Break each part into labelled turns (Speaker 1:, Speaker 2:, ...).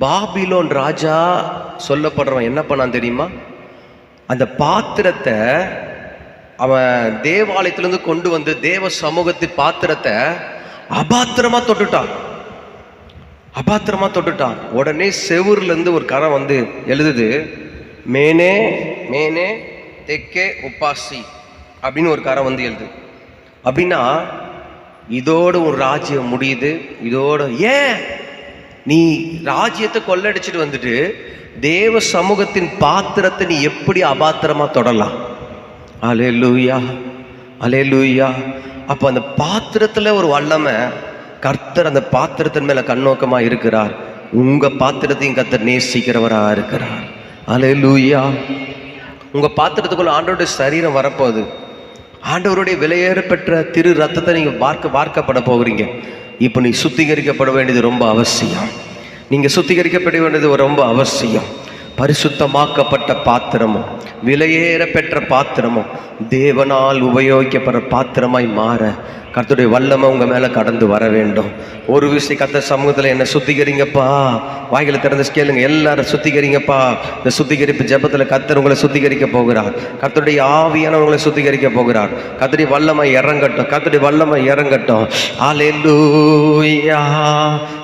Speaker 1: Babylon ராஜா சொல்லப்படுறவன் என்ன பண்ணான் தெரியுமா? அந்த பாத்திரத்தை அவன் தேவாலயத்திலேருந்து கொண்டு வந்து தேவ சமூகத்து பாத்திரத்தை அபாத்திரமாக தொட்டுட்டான். அபாத்திரமாக தொட்டுட்டான். உடனே செவுர்லேருந்து ஒரு கரம் வந்து எழுதுது மேனே மேனே தெக்கே உப்பாசி அப்படின்னு ஒரு கரம் வந்து எழுது. அப்படின்னா இதோட ஒரு ராஜ்யம் முடியுது இதோட ஏன்? நீ ராஜ்யத்தை கொள்ளடிச்சிட்டு வந்துட்டு தேவ சமூகத்தின் பாத்திரத்தை நீ எப்படி அபாத்திரமா தொடலாம்? அலே லூயா அலே லூயா அப்போ அந்த பாத்திரத்துல ஒரு வல்லமை கர்த்தர் அந்த பாத்திரத்தின் மேல கண்ணோக்கமா இருக்கிறார். உங்க பாத்திரத்தையும் கர்த்தர் நேசிக்கிறவரா இருக்கிறார். அலே லூயா உங்க பாத்திரத்துக்குள்ள ஆண்டவருடைய சரீரம் வரப்போகுது. ஆண்டவருடைய விலையேற பெற்ற திரு ரத்தத்தை நீங்க பார்க்க பார்க்கப்பட போகிறீங்க. இப்போ நீ சுத்திகரிக்கப்பட வேண்டியது ரொம்ப அவசியம். நீங்கள் சுத்திகரிக்கப்பட வேண்டியது ரொம்ப அவசியம். பரிசுத்தமாக்கப்பட்ட பாத்திரமும் விலையேற பெற்ற பாத்திரமும் தேவனால் உபயோகிக்கப்படுற பாத்திரமாய் மாற கர்த்தருடைய வல்லமை உங்கள் மேலே கடந்து வர வேண்டும். ஒரு விஷயம் கத்த சமூகத்தில் என்னை சுத்திகரிங்கப்பா. வாய்களை திறந்து கேளுங்க எல்லாரும் சுத்திகரிங்கப்பா. இந்த சுத்திகரிப்பு ஜபத்தில் கத்தர் உங்களை சுத்திகரிக்க போகிறார். கத்தருடைய ஆவியான உங்களை சுத்திகரிக்க போகிறார். கத்தடி வல்லமை இறங்கட்டும் கத்தடி வல்லமை இறங்கட்டும். ஆலேலூயா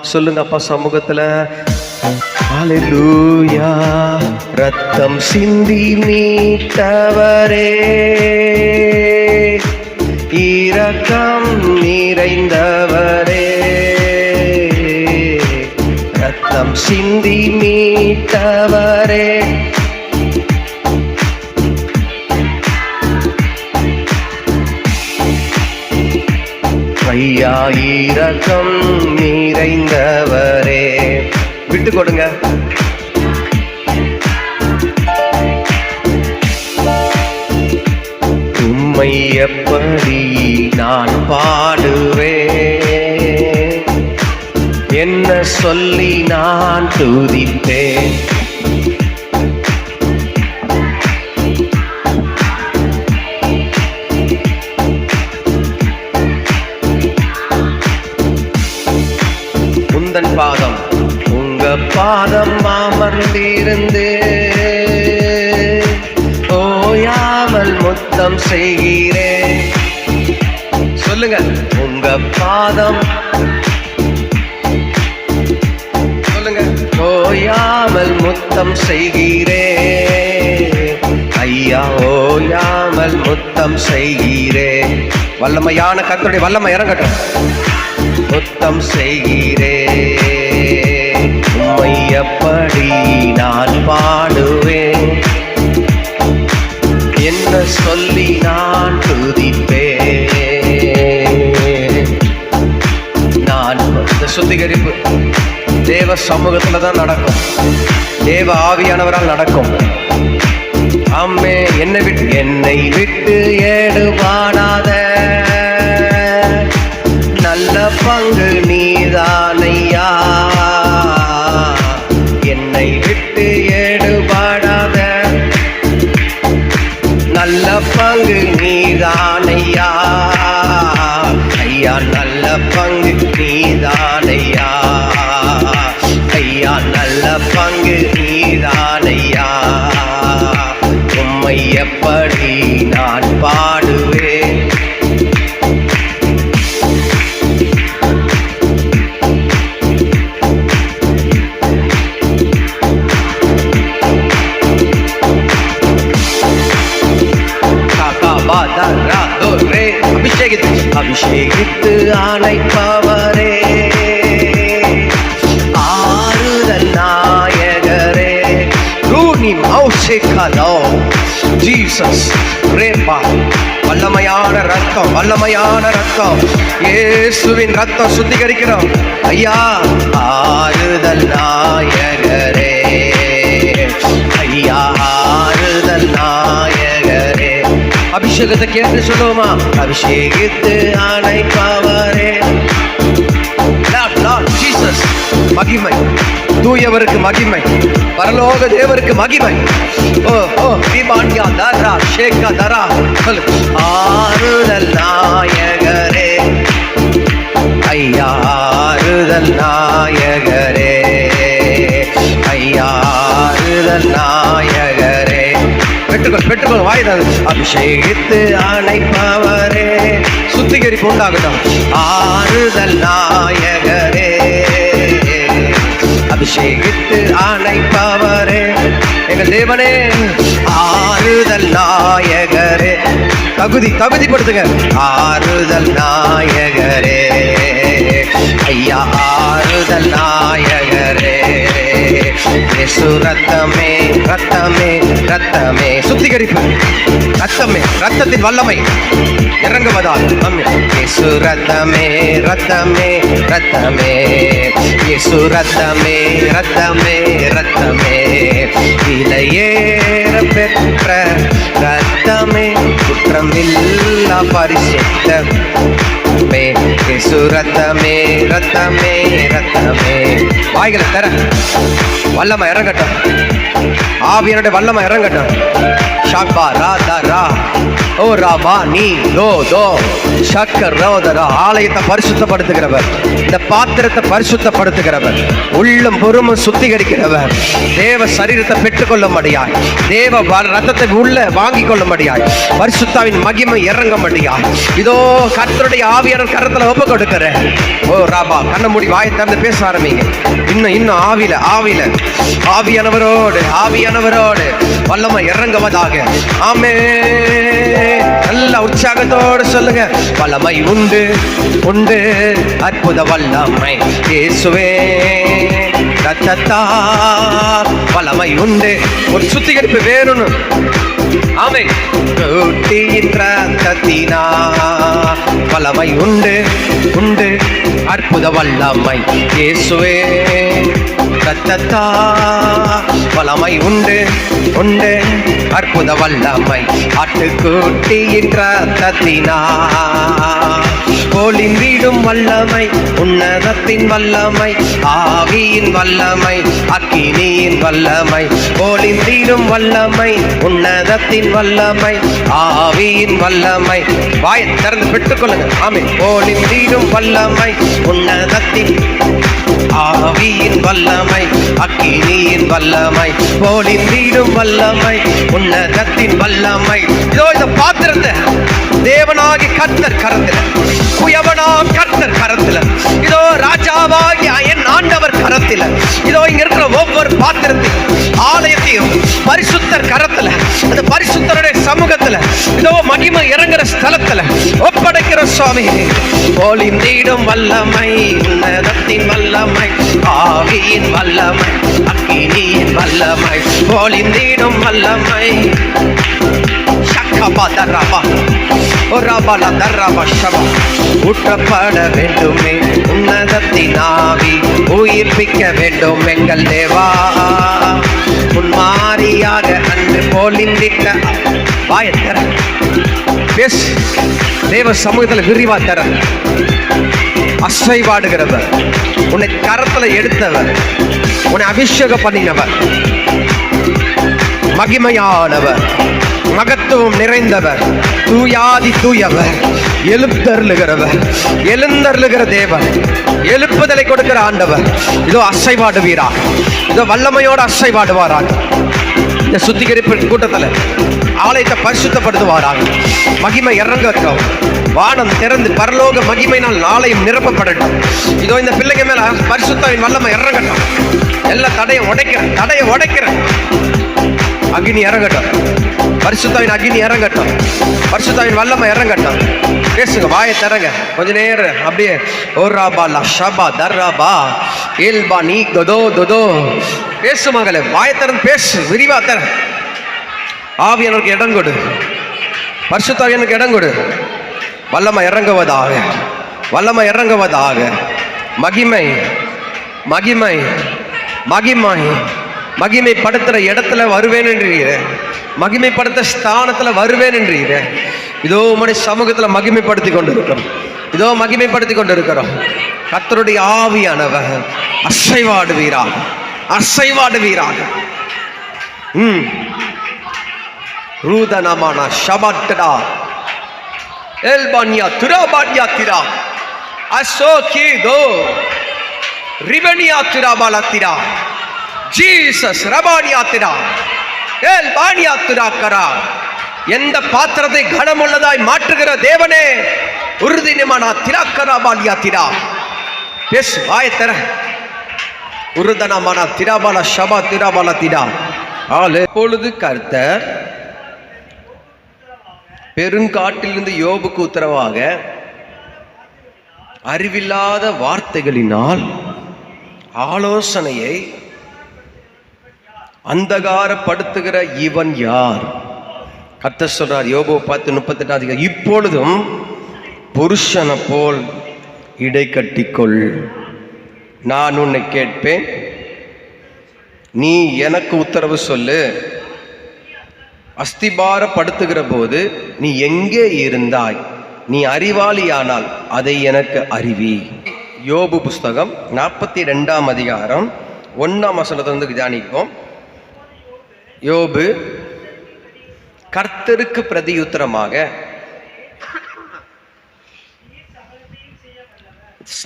Speaker 1: சொல்லுங்க சொல்லுங்கப்பா சமூகத்தில். ஹalleluya ரத்தம் சிந்தி மீட்டவரே இரக்கம் நிறைந்தவரே. ரத்தம் சிந்தி மீட்டவரே ஐயா இரக்கம் நிறைந்தவரே. விட்டு கொடுங்க. உம்மை எப்படி நான் பாடுவேன்? என்ன சொல்லி நான் துதிப்பேன்? சத்தம் முத்தம் செய்கிறேன் சொல்லுங்க. உங்க பாதம். சொல்லுங்க. ஓயாமல் முத்தம் செய்கிறேன் ஐயா ஓயாமல் முத்தம் செய்கிறேன் வல்லமையான கர்த்தருடைய வல்லமை இறங்கட்டும். முத்தம் செய்கிறே. உம்மை எப்படி நான் பாடுவேன். சொல்லி நான் துதிப்பேன். நான் இந்த சுத்திகரிப்பு தேவ சமூகத்துல தான் நடக்கும். தேவ ஆவியானவரால் நடக்கும். அம்மே என்னை விட்டு என்னை விட்டு ஏடுபாடாத நல்ல பங்கு நீ அபிஷேகித்து அழைப்பவரே ஆறுதல் நாயகரே. ரூனி மௌசிகலோ ஜீசஸ் ரேப்பா வல்லமையான ரத்தம் வல்லமையான ரத்தம் இயேசுவின் ரத்தம் சுத்திகரிக்கிறோம். ஐயா ஆறுதல் நாயகரே. அபிஷேகத்தை கேட்டு சொல்லுவோமா? அபிஷேகித்து அழைப்பாவாரே ஜீசஸ் மகிமை. தூயவருக்கு மகிமை. பரலோக தேவருக்கு மகிமை. ஓ ஓ தீபாண்டியா தரா ஷேகா தரா. சொல்லு. ஆறுதல் நாயகரே ஐயா ஆறுதல் நாயகரே ஐயா ஆறுதல் நாயகரே பெற்றுக்கொள் பெற்றுக்கொள் வாய் அபிஷேகித்து அணைப்பவரே சுத்திகரிப்பு உண்டாகட்டும். ஆறுதல் நாயகரே. அபிஷேகித்து அணைப்பவரே எங்கள் தேவனே ஆறுதல் நாயகரே. தகுதி தகுதிப்படுத்துங்க. ஆறுதல் நாயகரே. ஐயா ஆறுதல் நாயகரே. இயேசு ரத்தமே ரத்தமே ரத்தமே. சுத்திகரிப்பு. ரத்தமே ரத்தத்தின் வல்லமை. இறங்குவதால் இயேசு ரத்தமே ரத்தமே ரத்தமே. இயேசு ரத்தமே ரத்தமே ரத்தமே. விலையேற பெற்ற ரத்தமே குற்றமில்லா பரிசுத்தமே. இயேசு ரத்தமே ரத்தமே ரத்தமே. வாய்களை தர. வல்லம இறங்கட்டும். ஆவியனுடைய வல்லம இறங்கட்டும். ஷாக்பா ரா ஓ ராபா நீ தோ தோ ஷக்கர் ஆலயத்தை பரிசுத்தப்படுத்துகிறவர். இந்த பாத்திரத்தை பரிசுத்தப்படுத்துகிறவர். உள்ளம் பொறுமும் சுத்திகரிக்கிறவர். தேவ சரீரத்தை பெற்றுக்கொள்ள முடியாய் தேவ ரத்தத்தை உள்ள வாங்கி கொள்ள முடியாய் பரிசுத்தாவின் மகிமை இறங்க முடியாய் இதோ கர்த்தருடைய ஆவியான கரத்துல ஒப்பு கொடுக்கிறேன். ஓ ராபா கண்ண மூடி வாயை திறந்து பேச ஆரம்பிங்க. இன்னும் இன்னும் ஆவில ஆவில ஆவியானவரோடு ஆவியானவரோடு வல்லமை இறங்குவதாக. ஆமே நல்ல உற்சாகத்தோடு சொல்லுங்க. வல்லமை உண்டு உண்டு அற்புத வல்லமை. இயேசுவே ரத்தத்தா வல்லமை உண்டு. ஒரு சுத்திகரிப்பு வேணும்னு. ஆமை ஊட்டியின் ரத்தத்தினா வல்லமை உண்டு உண்டு அற்புத வல்லமை. இயேசுவே ரத்தத்தா வல்லமை உண்டு உண்டு. அற்புத வல்லமை ஆட்டுக்குட்டியின் ரத்தத்தினா வீடும் வல்லமை உன்னதத்தின் வல்லமை ஆவியின் வல்லமை அக்கினியின் வல்லமை. கோலின் பொழிந்திடும் வல்லமை உன்னதத்தின் வல்லமை ஆவியின் வல்லமை. வாயை திறந்து பெற்றுக்கொள்ளுங்க ஆமே பொழிந்திடும் வல்லமை உன்னதத்தின் ஆவியின் வல்லமை அக்கினியின் வல்லமை பொழிந்திடும் வல்லமை உன்னதத்தின் வல்லமை. இதோ இந்த பாத்திரத்தை தேவனாகி கர்த்தர் கரத்தில் குயவனா கர்த்தர் கரத்தில் இதோ ராஜாவாகி என் ஆண்டவர் கரத்தில் இதோ இங்க இருக்கிற ஒவ்வொரு பாத்திரத்தையும் ஆலயத்தையும் பரிசுத்தர் கரத்துல அந்த பரிசுத்த இதோ மகிமை இறங்குற ஸ்தலத்துல ஒப்படைக்கிற சுவாமி. போலின் தீடும் வல்லமை உன்னதத்தின் வல்லமை ஆவியின் வல்லமை அக்கினியின் வல்லமை போலின் தீடும் வல்லமை. ஷக்கபா தர்ரபா ஒரபல தர்ரப ஷபா ஊற்றப்பட வேண்டுமே உன்னதத்தின் ஆவி உயிர்ப்பிக்க வேண்டும் எங்கள் தேவா. புல்மாரியாக அன்று பொழிந்திட்ட வாயத்தர. எஸ் தேவ சமூகத்தில் விரிவா தர. அசைவாடுகிறவர் உன்னை கரத்துல எடுத்தவர் உன்னை அபிஷேகம் பண்ணினவர் மகிமையானவர். மகத்துவம் நிறைந்தவர். தூயாதி தூயவர். எழுந்தருளுகிறவர் எழுந்தருளுகிற தேவன். எழுப்புதலை கொடுக்கிற ஆண்டவர். இதோ அசைவாடுவீரா இதோ வல்லமையோடு அசைவாடுவாராக. இந்த சுத்திகரிப்பு கூட்டத்தில் ஆலயத்தை பரிசுத்தப்படுத்துவாராங்க மகிமை இறங்கட்டும். வானம் திறந்து பரலோக மகிமையினால் ஆலயம் நிரப்பப்படட்டும். இதோ இந்த பிள்ளைங்க மேல பரிசுத்தாவின் வல்லமை இறங்கட்டும். எல்லா தடையை உடைக்கிறேன் தடையை உடைக்கிறேன். அக்னி இறங்கட்டும். பரிசுத்தாவின் அக்னி இறங்கட்டும். பரிசுத்தாவின் வல்லமை இறங்கட்டும். பேசுங்க வாயை தரங்க கொஞ்ச நேரம் அப்படியே ஒரு ராபா லஷபா ஷபா தர்ராபா ஏல்பா நீ தொதோ தொதோ. பேசு மகளே வாயை திறந்து பேசு விரிவா தர ஆவியனுக்கு இடம் கொடு. பரிசுத்தாவியனுக்கு இடம் கொடு. வல்லமை இறங்குவதாக. வல்லமை இறங்குவதாக. மகிமை மகிமை மகிமை. மகிமைப்படுத்துற இடத்துல வருவேன் என்றீங்க மகிமைப்படுத்த ஸ்தானத்துல வருவேன் என்றீங்க இதோ உடைய சமூகத்துல மகிமைப்படுத்தி கொண்டு இருக்கிறோம் இதோ மகிமைப்படுத்தி கொண்டு இருக்கிறோம் கத்தருடைய ஆவியானவர் அசைவாடுவீராக. அசைவாடுவீராக. ம். ரூதனமான ஷபட்டடா. எல்பான்யா துராபான்யா திரா. அசோ தோ ரிபனியா திராபாலா திரா. ஜீசஸ் ரபானியா ஏல் பாணியாத்துராக்கரா எந்த பாத்திரத்தை கனமுள்ளதாய் மாற்றுகிற தேவனே உறுதினிமானா திராக்கரா பாலியா பேசு வாயத்தர தர. உருதனமான திராபால ஷபா திராபால திரா ஆள் எப்பொழுது கர்த்தர் பெருங்காட்டிலிருந்து யோபுக்கு உத்தரவாக அறிவில்லாத வார்த்தைகளினால் ஆலோசனையை அந்தகாரப்படுத்துகிற இவன் யார்? கத்த சொல்றார் யோகோ பார்த்து முப்பத்தெட்டாவது இப்பொழுதும் புருஷனை போல் இடை கட்டிக்கொள். நான் உன்னை கேட்பேன். நீ எனக்கு உத்தரவு சொல்லு. அஸ்திபாரப்படுத்துகிற போது நீ எங்கே இருந்தாய்? நீ அறிவாளியானால் அதை எனக்கு அறிவி. யோபு புஸ்தகம் நாற்பத்தி ரெண்டாம் அதிகாரம் ஒன்றாம் வசனத்திலிருந்து தியானிப்போம். யோபு கர்த்தருக்கு பிரதியுத்தரமாக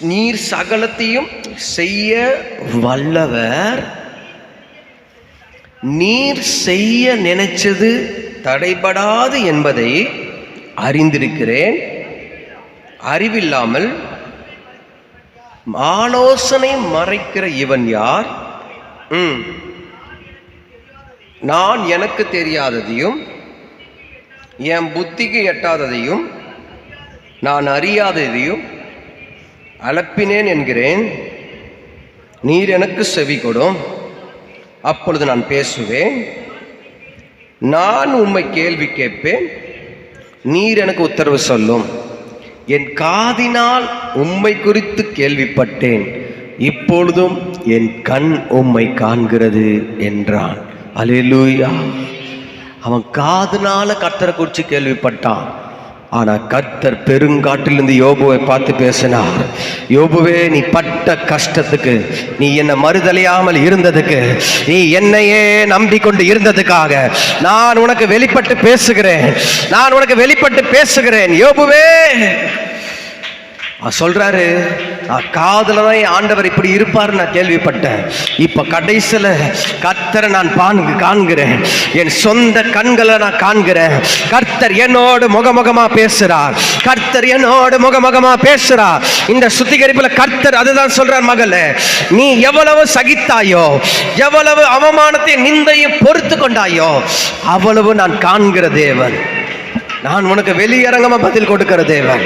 Speaker 1: நீர் சகலத்தையும் செய்ய வல்லவர். நீர் செய்ய நினைச்சது தடைபடாது என்பதை அறிந்திருக்கிறேன். அறிவில்லாமல் ஆலோசனை மறைக்கிற இவன் யார்? ம். நான் எனக்கு தெரியாததையும் என் புத்திக்கு எட்டாததையும் நான் அறியாததையும் அளப்பினேன் என்கிறேன். நீர் எனக்கு செவி கொடும். அப்பொழுது நான் பேசுவேன். நான் உம்மை கேள்வி கேட்பேன். நீர் எனக்கு உத்தரவு சொல்லும். என் காதினால் உம்மை குறித்து கேள்விப்பட்டேன். இப்பொழுதும் என் கண் உம்மை காண்கிறது என்றான். அல்லேலூயா அவன் காதுனால கர்த்தரை குறித்து கேள்விப்பட்டான். ஆனா கர்த்தர் பெருங்காட்டிலிருந்து யோபுவை பார்த்து பேசினார். யோபுவே நீ பட்ட கஷ்டத்துக்கு நீ என்ன மறுதலையாமல் இருந்ததுக்கு நீ என்னையே நம்பிக்கொண்டு இருந்ததுக்காக நான் உனக்கு வெளிப்பட்டு பேசுகிறேன். நான் உனக்கு வெளிப்பட்டு பேசுகிறேன். யோபுவே சொல்றாரு காதல தான் ஆண்டவர் இப்படி இருப்பார் நான் கேள்விப்பட்டேன். இப்ப கடைசியில கர்த்தரை நான் பானு காண்கிறேன். என் சொந்த கண்களை நான் காண்கிறேன். கர்த்தர் என்னோடு முகமுகமா பேசுறார். கர்த்தர் என்னோடு முகமுகமா பேசுறார். இந்த சுத்திகரிப்புல கர்த்தர் அதுதான் சொல்றார் மகளே நீ எவ்வளவு சகித்தாயோ எவ்வளவு அவமானத்தை நிந்தையும் பொறுத்து கொண்டாயோ அவ்வளவு நான் காண்கிற தேவன். நான் உனக்கு வெளியரங்கமா பதில் கொடுக்கிற தேவன்.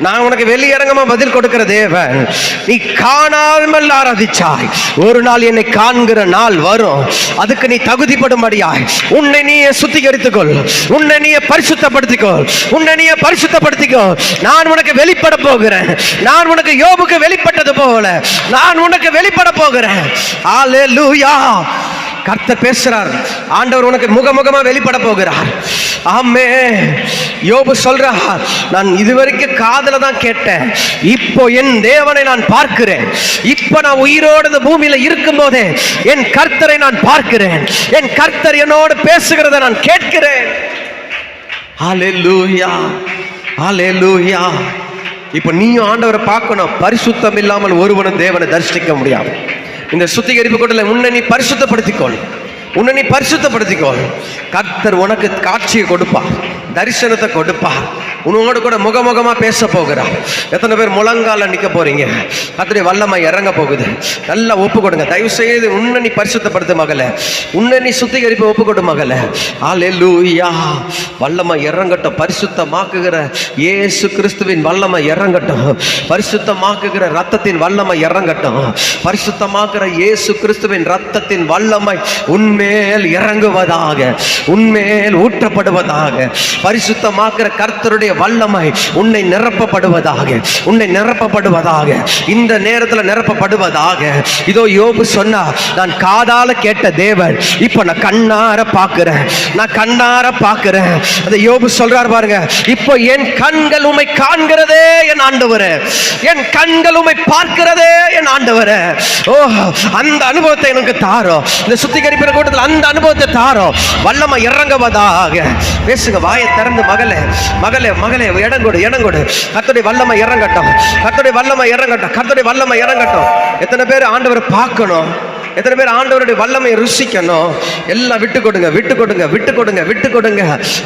Speaker 1: நான் உனக்கு வெளியரங்கமா பதில் கொடுக்கிற தேவன். நீ காணாமல் ஆராதிச்சாய். ஒரு நாள் என்னை காண்கிற நாள் வரும். அதுக்கு நீ தகுதிப்படும்படியாய். உன்னை நீயே சுத்திகரித்துக்கொள். உன்னை நீயே பரிசுத்தப்படுத்திக்கொள். உன்னை நீயே பரிசுத்தப்படுத்திக்கோ நான் உனக்கு வெளிப்பட போகிறேன். நான் உனக்கு யோபுக்கு வெளிப்பட்டது போல. நான் உனக்கு வெளிப்பட போகிறேன். ஹalleluya கர்த்தர் பேசுறார். ஆண்டவர் உனக்கு முகமுகமா வெளிப்பட போகிறார். ஆமே. யோபு சொல்றார் நான் இதுவரைக்கும் காதல தான் கேட்டேன். இப்போ என் தேவனை நான் பார்க்கிறேன். இப்போ நான் உயிரோடு பூமியில் பூமியில இருக்கும் போதே என் கர்த்தரை நான் பார்க்கிறேன். என் கர்த்தர் என்னோடு பேசுகிறத நான் கேட்கிறேன். ஹalleluya ஹalleluya. இப்போ நீயும் ஆண்டவரை பார்க்கணும். பரிசுத்தம் இல்லாமல் ஒருவனும் தேவனை தரிசிக்க முடியாது. இந்த சுத்திகரிப்பு கூட்டத்தில் முன்னணி பரிசுத்தப்படுத்திக்கொள்ளும் உன்னை நீ பரிசுத்தப்படுத்திக்கோ. கர்த்தர் உனக்கு காட்சியை கொடுப்பா தரிசனத்தை கொடுப்பா. உன்னோடு கூட முகமுகமாக பேச போகிறா. எத்தனை பேர் முழங்கால நிக்க போறீங்க? கத்திரி வல்லமை இறங்க போகுது. நல்லா ஒப்பு கொடுங்க. தயவு செய்து உன்னை நீ பரிசுத்தப்படுத்து மகள. உன்னை நீ சுத்திகரிப்பு ஒப்பு கொடு மகள. ஆலே லூயா வல்லமை இறங்கட்டும். பரிசுத்தமாக்குகிற ஏசு கிறிஸ்துவின் வல்லமை இறங்கட்டும். பரிசுத்தமாக்குகிற ரத்தத்தின் வல்லமை இறங்கட்டும். பரிசுத்தமாக்குற இயேசு கிறிஸ்துவின் ரத்தத்தின் வல்லமை உண்மை உன்மேல் இறங்குவதாக உன்மேல் ஊற்றப்படுவதாக பரிசுத்தமாக்குற கர்த்தருடைய வல்லமை உன்னை நிரப்பப்படுவதாக உன்னை நிரப்பப்படுவதாக இந்த நேரத்தில் நிரப்பப்படுவதாக. இதோ யோபு சொன்னா நான் காதால கேட்ட தேவன் இப்ப நான் கண்ணார பார்க்கிறேன் நான் கண்ணார பார்க்கிறேன் அந்த யோபு சொல்றார் பாருங்க இப்போ என் கண்கள் உமை காண்கிறதே என் ஆண்டவர் என் கண்கள் உமை பார்க்கிறதே என் ஆண்டவர். ஓ அந்த அனுபவத்தை எனக்கு தாரோ இந்த சுத்திகரிப்பின காலகட்டத்தில் அந்த அனுபவத்தை தாரோ வல்லமை இறங்குவதாக. பேசுங்க வாயை திறந்து மகளே மகளே மகளே இடம் கொடு இடம் கொடு வல்லமை இறங்கட்டும். கத்துடைய வல்லமை இறங்கட்டும். கத்துடைய வல்லமை இறங்கட்டும். எத்தனை பேர் ஆண்டவரை பார்க்கணும்? எத்தனை பேர் ஆண்டவருடைய வல்லமை ருசிக்கணும்? எல்லாம் விட்டு கொடுங்க விட்டு கொடுங்க விட்டு கொடுங்க விட்டு கொடுங்க.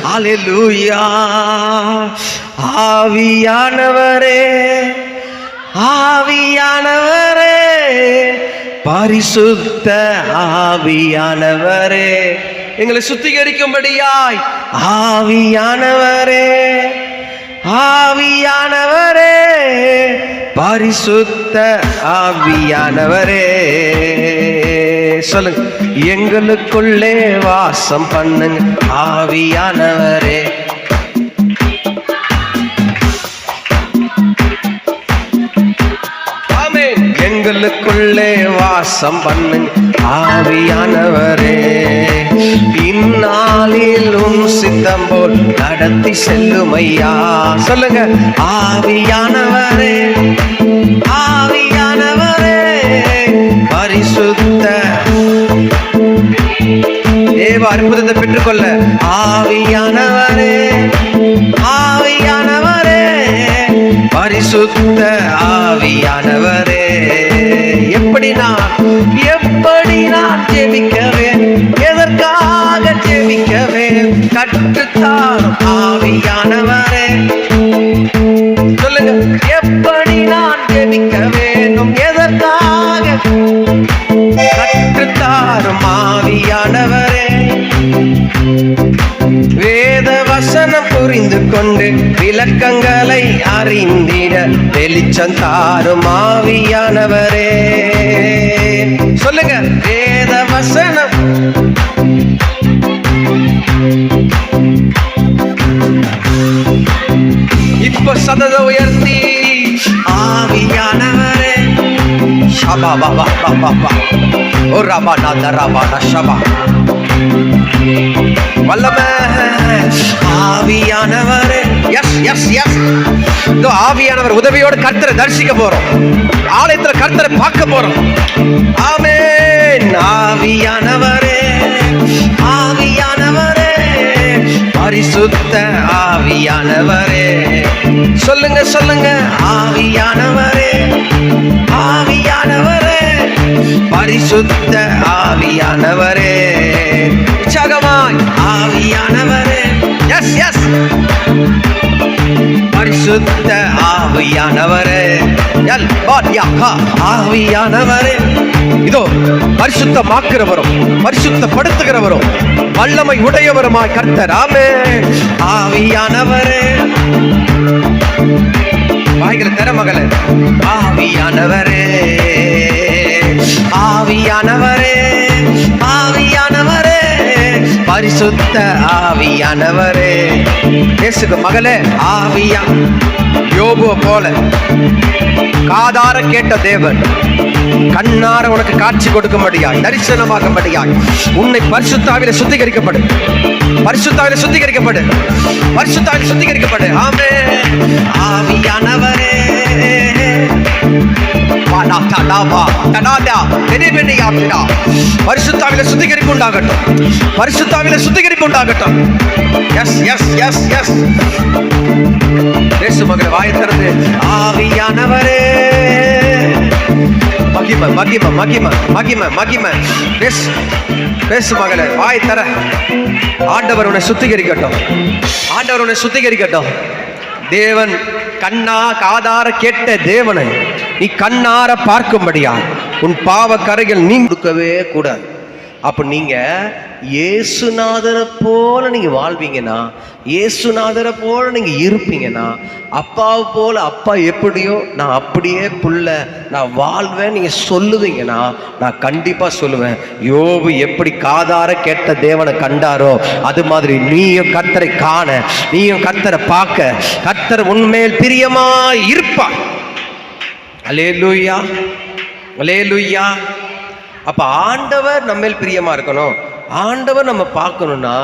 Speaker 1: ஹalleluya ஆவியானவரே ஆவியானவரே. பரிசுத்த ஆவியானவரே. எங்களை சுத்திகரிக்கும்படியாய். ஆவியானவரே ஆவியானவரே பரிசுத்த ஆவியானவரே. சொல்லுங்க எங்களுக்குள்ளே வாசம் பண்ணுங்க ஆவியானவரே. எங்களுக்குள்ளே வாசம் பண்ணுங்க ஆவியானவரே. இந்நாளில் உன் சித்தம் போல் நடத்தி செல்லும் ஐயா சொல்லுங்க ஆவியானவரே ஆவியானவரே. பரிசுத்த தேவ அற்புதத்தை பெற்றுக்கொள்ள ஆவியானவரே ஆவியானவரே. பரிசுத்த ஆவியானவரே. நான் எப்படி நான் ஜெபிக்கவேன்? எதற்காக ஜெபிக்கவேன்? கற்றுத்தாரும் ஆவியானவரே. சொல்லுங்க எப்படி நான் ஜெபிக்க வேணும் எதற்காக? கற்றுத்தாரும் ஆவியானவர். புரிந்து கொண்டு விளக்கங்களை அறிந்திட வெளிச்சம் தாரும் ஆவியானவரே. சொல்லுங்க வேத வசனம் இப்ப சதத உயர்த்தி. ஆவியானவரே. ஷபா பாபா பாபா ஓ ரபா நாத ரபா நஷபா வல்லம ஆவியானவரே. எஸ் எஸ் எஸ் இதோ ஆவியானவர் உதவியோடு கர்த்தரை தரிசிக்க போறோம். ஆலயத்துல கர்த்தரை பார்க்க போறோம். ஆமே ஆவியானவரே. ஆவியானவரே. பரிசுத்த ஆவியானவரே. சொல்லுங்க சொல்லுங்க. ஆவியானவரே ஆவியானவரே. பரிசுத்த ஆவியானவரே. உற்சாகமாய் ஆவியானவரே. எஸ் எஸ் பரிசுத்த ஆவியானவரே. எல் பாட்யாக்கா ஆவியானவரே. இதோ பரிசுத்தமாக்குறவரும் பரிசுத்தப்படுத்துகிறவரும் வல்லமை உடையவருமாய் கர்த்தராமே. ஆவியானவரே. வாய்கிற தர மகளே ஆவியானவரே. ஆவியானவரே ஆவியானவரே. பரிசுத்த ஆவியானவரே. பேசுக மகளே ஆவியா. யோபுவ போல. காதார கேட்ட தேவன் கண்ணார உனக்கு காட்சி கொடுக்கும்படியாய் தரிசனமாகும்படியாய் உன்னை பரிசுத்தாவில சுத்திகரிக்கப்படு. பரிசுத்தாவில சுத்திகரிக்கப்படு. பரிசுத்தாவில சுத்திகரிக்கப்படு. ஆமே ஆவியானவரே. வாடா, தடா, வா, தடாதா, பெரிய பெரிய ஆவிடா. பரிசுத்தாவில சுத்திகரிப்பு உண்டாகட்டும் பரிசுத்தாவில சுத்திகரிப்பு உண்டாகட்டும் எஸ் எஸ் எஸ் எஸ் பேசு மகளை வாயை திறந்து ஆவியானவரே. மகிம மகிம மகிம மகிம மகிம. பேசு பேசு மகளே வாய் தர. ஆண்டவர் உன்னை சுத்திகரிக்கட்டும். ஆண்டவர் உன்னை சுத்திகரிக்கட்டும். தேவன் கண்ணா காதார கேட்ட தேவனை நீ கண்ணார பார்க்கும்படியா உன் பாவ கரைகள் நீ கொடுக்கவே கூடாது. அப்போ நீங்கள் இயேசுநாதரை போல நீங்கள் வாழ்வீங்கன்னா இயேசுநாதரை போல நீங்கள் இருப்பீங்கன்னா அப்பாவை போல அப்பா எப்படியோ நான் அப்படியே புள்ள நான் வாழ்வேன் நீங்கள் சொல்லுவீங்கன்னா நான் கண்டிப்பாக சொல்லுவேன் யோபு எப்படி காதார கேட்ட தேவனை கண்டாரோ அது மாதிரி நீயும் கர்த்தரை காண நீயும் கர்த்தரை பார்க்க கர்த்தர் உண்மையில் பிரியமா இருப்பா அலே லூயா அலே லூயா அப்ப ஆண்டவர் நம்மேல் பிரியமா இருக்கணும். ஆண்டவர் நம்ம பார்க்கணும்னா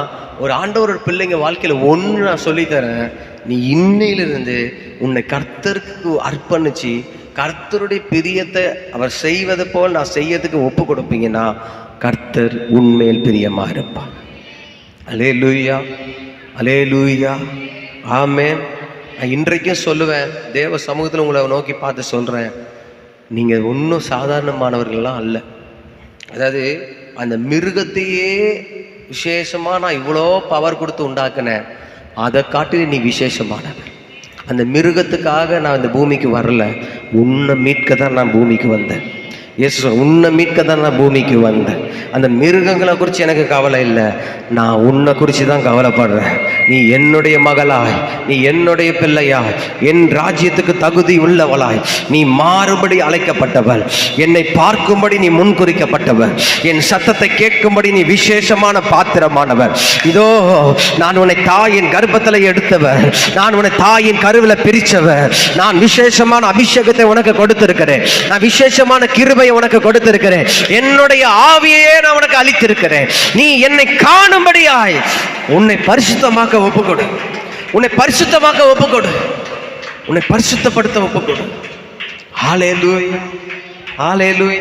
Speaker 1: ஒரு ஆண்டவரோட பிள்ளைங்க வாழ்க்கையில ஒன்று நான் சொல்லித்தரேன். நீ இன்னையிலிருந்து உன்னை கர்த்தருக்கு அர்ப்பணிச்சு கர்த்தருடைய பிரியத்தை அவர் செய்வதை போல் நான் செய்யறதுக்கு ஒப்பு கொடுப்பீங்கன்னா கர்த்தர் உண்மையில் பிரியமா இருப்பார். அலே லூயா அலே லூயா ஆமேன் நான் இன்றைக்கும் சொல்லுவேன் தேவ சமூகத்தில் உங்களை நோக்கி பார்த்து சொல்கிறேன் நீங்கள் ஒன்றும் சாதாரணமானவர்கள்லாம் அல்ல. அதாவது அந்த மிருகத்தையே விசேஷமாக நான் இவ்வளோ பவர் கொடுத்து உண்டாக்குனேன். அதை காட்டி நீ விசேஷமான அந்த மிருகத்துக்காக நான் இந்த பூமிக்கு வரல. உன்னை மீட்க தான் நான் பூமிக்கு வந்தேன். எஸ் உன்னை மீட்க தான் நான் பூமிக்கு வந்தேன். அந்த மிருகங்களை குறித்து எனக்கு கவலை இல்லை. நான் உன்னை குறித்து தான் கவலைப்படுறேன். நீ என்னுடைய மகளாய் நீ என்னுடைய பிள்ளையாய் என் ராஜ்யத்துக்கு தகுதி உள்ளவளாய் நீ மாறுபடி அழைக்கப்பட்டவள் என்னை பார்க்கும்படி நீ முன்குறிக்கப்பட்டவள் என் சத்தத்தை கேட்கும்படி நீ விசேஷமான பாத்திரமானவர் இதோ நான் உன்னை தாயின் கர்ப்பத்தில் எடுத்தவர் நான் உன்னை தாயின் கருவில் பிரித்தவர் நான் விசேஷமான அபிஷேகத்தை உனக்கு கொடுத்திருக்கிறேன் நான் விசேஷமான கிருபையை உனக்கு கொடுத்திருக்கிறேன் என்னுடைய ஆவியையே நான் உனக்கு அளித்திருக்கிறேன். நீ என்னை காணும்படியாய் உன்னை பரிசுத்தமாக்க ஒப்புக்கொடு. உன்னை பரிசுத்தமாக்க ஒப்புக்கொடு. உன்னை பரிசுத்தப்படுத்த ஒப்புக்கொடு. ஆலைய லூய்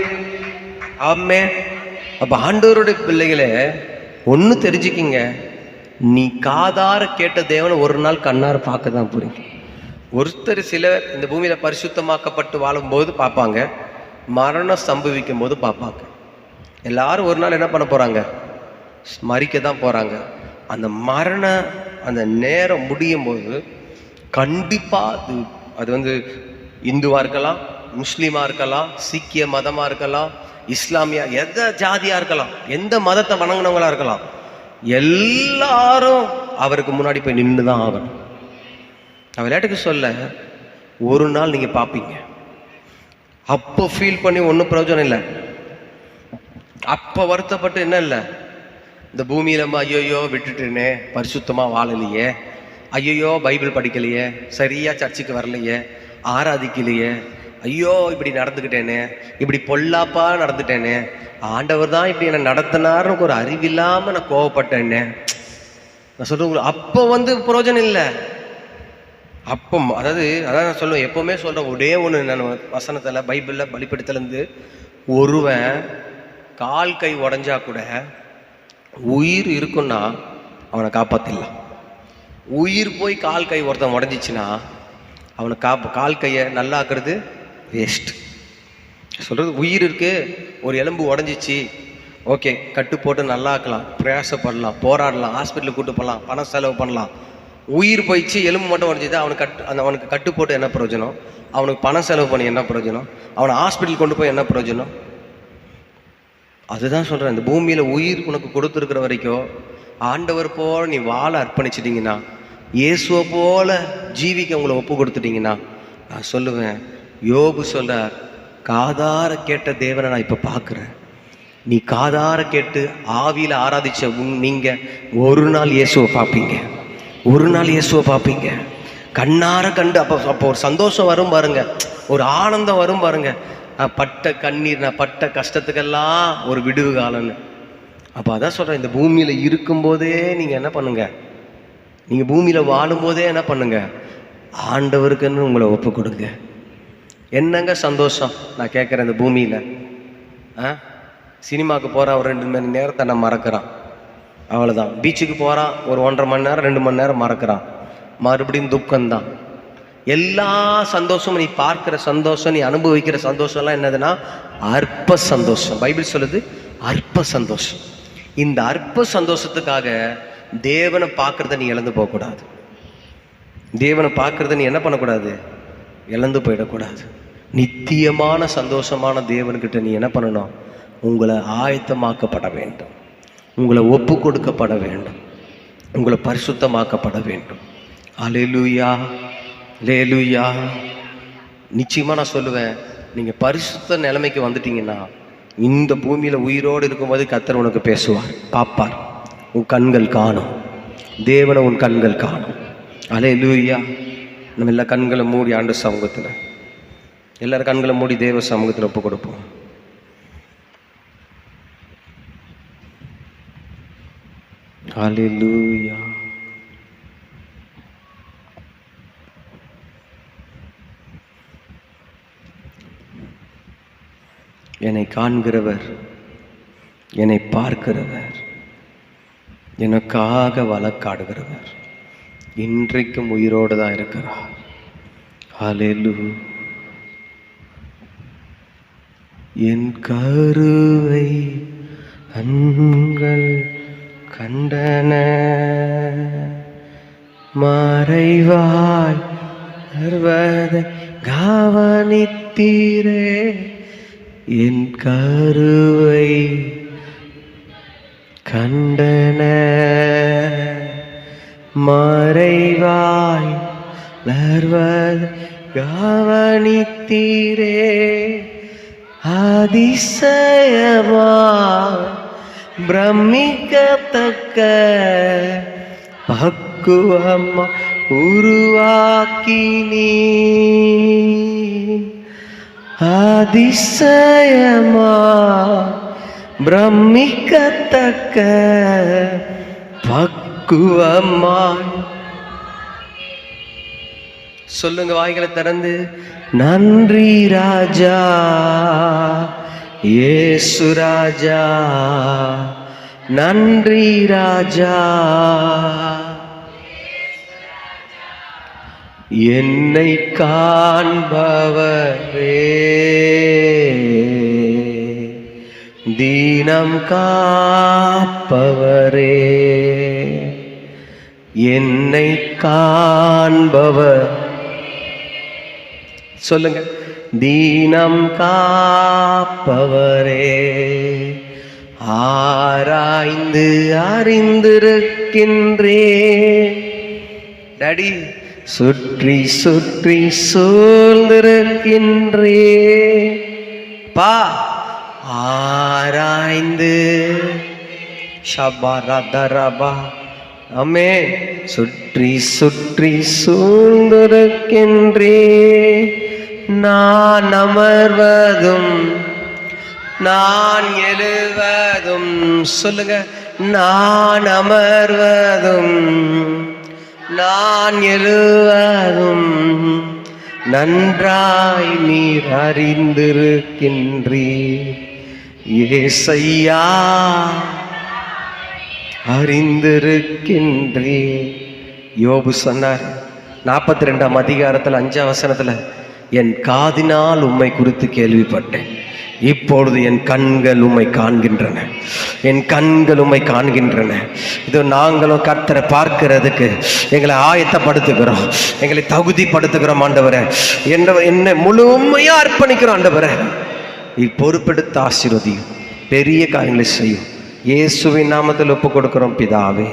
Speaker 1: ஆமே அப்ப ஆண்டவருடைய பிள்ளைகளே ஒன்று தெரிஞ்சுக்கிங்க. நீ காதார கேட்ட தேவனை ஒரு நாள் கண்ணார பார்க்க தான் போறீங்க. ஒருத்தர் சிலர் இந்த பூமியில பரிசுத்தமாக்கப்பட்டு வாழும்போது பார்ப்பாங்க. மரணம் சம்பவிக்கும் போது பார்ப்பாங்க. எல்லாரும் ஒரு நாள் என்ன பண்ண போறாங்க? மறிக்க தான் போறாங்க. அந்த மரண அந்த நேரம் முடியும் போது கண்டிப்பாக அது அது வந்து இந்துவாக இருக்கலாம் முஸ்லீமாக இருக்கலாம் சீக்கிய மதமாக இருக்கலாம் இஸ்லாமியா எந்த ஜாதியாக இருக்கலாம் எந்த மதத்தை வணங்கினவங்களா இருக்கலாம் எல்லாரும் அவருக்கு முன்னாடி போய் நின்று தான் ஆகணும். நான் விளையாட்டுக்கு சொல்ல ஒரு நாள் நீங்கள் பார்ப்பீங்க அப்போ ஃபீல் பண்ணி ஒன்றும் பிரயோஜனம் இல்லை. அப்போ வருத்தப்பட்டு என்ன இல்லை? இந்த பூமியில் நம்ம ஐயோயோ விட்டுட்டுனே பரிசுத்தமாக வாழலையே. ஐயோயோ பைபிள் படிக்கலையே சரியாக சர்ச்சுக்கு வரலையே ஆராதிக்கலையே. ஐயோ இப்படி நடந்துக்கிட்டேனே இப்படி பொல்லாப்பா நடந்துட்டேனே. ஆண்டவர் தான் இப்படி என்னை நடத்தினார்னு ஒரு அறிவில்லாமல் நான் கோவப்பட்டேனே. நான் சொல்கிறேன் அப்போ வந்து புரோஜனம் இல்லை. அப்போ அதாவது அதான் நான் சொல்லுவேன் எப்போவுமே சொல்கிறேன் ஒரே ஒன்று நான் வசனத்தில் பைபிளில் பலிப்படுத்தலேருந்து ஒருவன் கால் கை உடஞ்சா கூட உயிர் இருக்குன்னா அவனை காப்பாற்றிடலாம் உயிர் போய் கால் கை ஒருத்தன் உடஞ்சிச்சுன்னா அவனை காப்ப கால் கையை நல்லாக்குறது வேஸ்ட் சொல்கிறது உயிர் இருக்கு ஒரு எலும்பு உடஞ்சிச்சு ஓகே கட்டு போட்டு நல்லாக்கலாம் பிரயாசப்படலாம் போராடலாம் ஹாஸ்பிட்டலுக்கு கூட்டு போகலாம் பணம் செலவு பண்ணலாம். உயிர் போயிடுச்சு எலும்பு மட்டும் உடஞ்சிது அவனுக்கு கட்டு அந்த அவனுக்கு கட்டு போட்டு என்ன பிரயோஜனம்? அவனுக்கு பணம் செலவு பண்ணி என்ன பிரயோஜனம்? அவனை ஹாஸ்பிட்டல் கொண்டு போய் என்ன பிரயோஜனம்? அதுதான் சொல்கிறேன் இந்த பூமியில் உயிர் உனக்கு கொடுத்துருக்கிற வரைக்கும் ஆண்டவர் போல் நீ வாழை அர்ப்பணிச்சிட்டிங்கன்னா இயேசுவை போல ஜீவிக்க உங்களை ஒப்பு கொடுத்துட்டிங்கன்னா நான் சொல்லுவேன் யோபு சொல்கிறார் காதார கேட்ட தேவனை நான் இப்போ பார்க்குறேன். நீ காதார கேட்டு ஆவியில் ஆராதிச்ச உன் நீங்கள் ஒரு நாள் இயேசுவை பார்ப்பீங்க. ஒரு நாள் இயேசுவை பார்ப்பீங்க. கண்ணார கண்டு அப்போ அப்போ ஒரு சந்தோஷம் வரும் பாருங்க. ஒரு ஆனந்தம் வரும் பாருங்க. நான் பட்ட கண்ணீர் நான் பட்ட கஷ்டத்துக்கெல்லாம் ஒரு விடுவு காலம்னு. அப்போ அதான் சொல்கிறேன் இந்த பூமியில் இருக்கும்போதே நீங்கள் என்ன பண்ணுங்க? நீங்கள் பூமியில் வாழும்போதே என்ன பண்ணுங்க? ஆண்டவருக்குன்னு உங்களை ஒப்பு கொடுங்க. என்னங்க சந்தோஷம்? நான் கேட்குறேன் இந்த பூமியில். ஆ? சினிமாவுக்கு போகிறான் ஒரு ரெண்டு மணி நேரத்தை நான் மறக்கிறான்? அவ்வளோதான் பீச்சுக்கு போகிறான் ஒரு ஒன்றரை மணி நேரம் ரெண்டு மணி நேரம் மறக்கிறான். மறுபடியும் துக்கம்தான். எல்லா சந்தோஷமும் நீ பார்க்கிற சந்தோஷம் நீ அனுபவிக்கிற சந்தோஷம்லாம் என்னதுன்னா அற்ப சந்தோஷம். பைபிள் சொல்லுது அற்ப சந்தோஷம். இந்த அற்ப சந்தோஷத்துக்காக தேவனை பார்க்கறத நீ இழந்து போகக்கூடாது. தேவனை பார்க்கறத நீ என்ன பண்ணக்கூடாது? இழந்து போயிடக்கூடாது. நித்தியமான சந்தோஷமான தேவன்கிட்ட நீ என்ன பண்ணணும்? உங்களை ஆயத்தமாக்கப்பட வேண்டும். உங்களை ஒப்பு கொடுக்கப்பட வேண்டும். உங்களை பரிசுத்தமாக்கப்பட வேண்டும். அலிலுயா லேலுயா நிச்சயமா நான் சொல்லுவேன். நீங்க பரிசுத்த நிலைமைக்கு வந்துட்டீங்கன்னா இந்த பூமியில உயிரோடு இருக்கும்போது கத்தர் உனக்கு பேசுவார். பாப்பார் உன் கண்கள் காணும். தேவனை உன் கண்கள் காணும். அலே லூயா நம்ம எல்லா கண்களை மூடி ஆண்டு சமூகத்தில். எல்லாரும் கண்களை மூடி தேவ சமூகத்தில் ஒப்பு கொடுப்போம். அலே லூயா என்னை காண்கிறவர் என்னை பார்க்கிறவர் எனக்காக வழக்காடுகிறவர். இன்றைக்கும் உயிரோடு தான் இருக்கிறார். ஹalleluya. என் கருவை கண்கள் கண்டன மறைவாய் வருவதை கவனித்தீரே. என் கருவை கண்டன மறைவாய் லர்வது கவனித்தீரே. அதிசயமா பிரமிக்கத்தக்க பக்குவம் உருவாக்கினீ அதிசயமா பிரமிக்கத்தக்க பக்குவமாய் சொல்லுங்க வாய்களை திறந்து நன்றி ராஜா ஏசு ராஜா நன்றி ராஜா. என்னை காண்பவரே. தீனம் காப்பவரே. என்னை காண்பவர். சொல்லுங்க. தீனம் காப்பவரே. ஆராய்ந்து அறிந்திருக்கின்றே. டாடி. சுற்றி சுற்றி சூழ்ந்திருக்கின்றே பா. ஆராய்ந்து. ஷபரதரபா. அமே சுற்றி சுற்றி சூழ்ந்திருக்கின்றே. நான் அமர்வதும் நான் எழுவதும். சொல்லுங்க. நான் அமர்வதும். நான் எழுவதும் நன்றாய் நீர் அறிந்திருக்கின்றீ ஏசையா அறிந்திருக்கின்றே யோபு சொன்னார் நாற்பத்தி ரெண்டாம் அதிகாரத்தில் அஞ்சாம் வசனத்துல என் காதினால் உம்மை குறித்து கேள்விப்பட்டேன். இப்பொழுது என் கண்கள் உம்மை காண்கின்றன. என் கண்கள் உம்மை காண்கின்றன. இதோ நாங்களும் கர்த்தரை பார்க்கிறதுக்கு எங்களை ஆயத்தப்படுத்துகிறோம். எங்களை தகுதிப்படுத்துகிறோம் ஆண்டவரை. என்ன என்ன முழுமையா அர்ப்பணிக்கிறோம் ஆண்டவரை. இப்பொறுப்பெடுத்து ஆசீர்வதியும் பெரிய காரியங்களை செய்யும். இயேசுவின் நாமத்தில் ஒப்பு கொடுக்கிறோம் பிதாவே.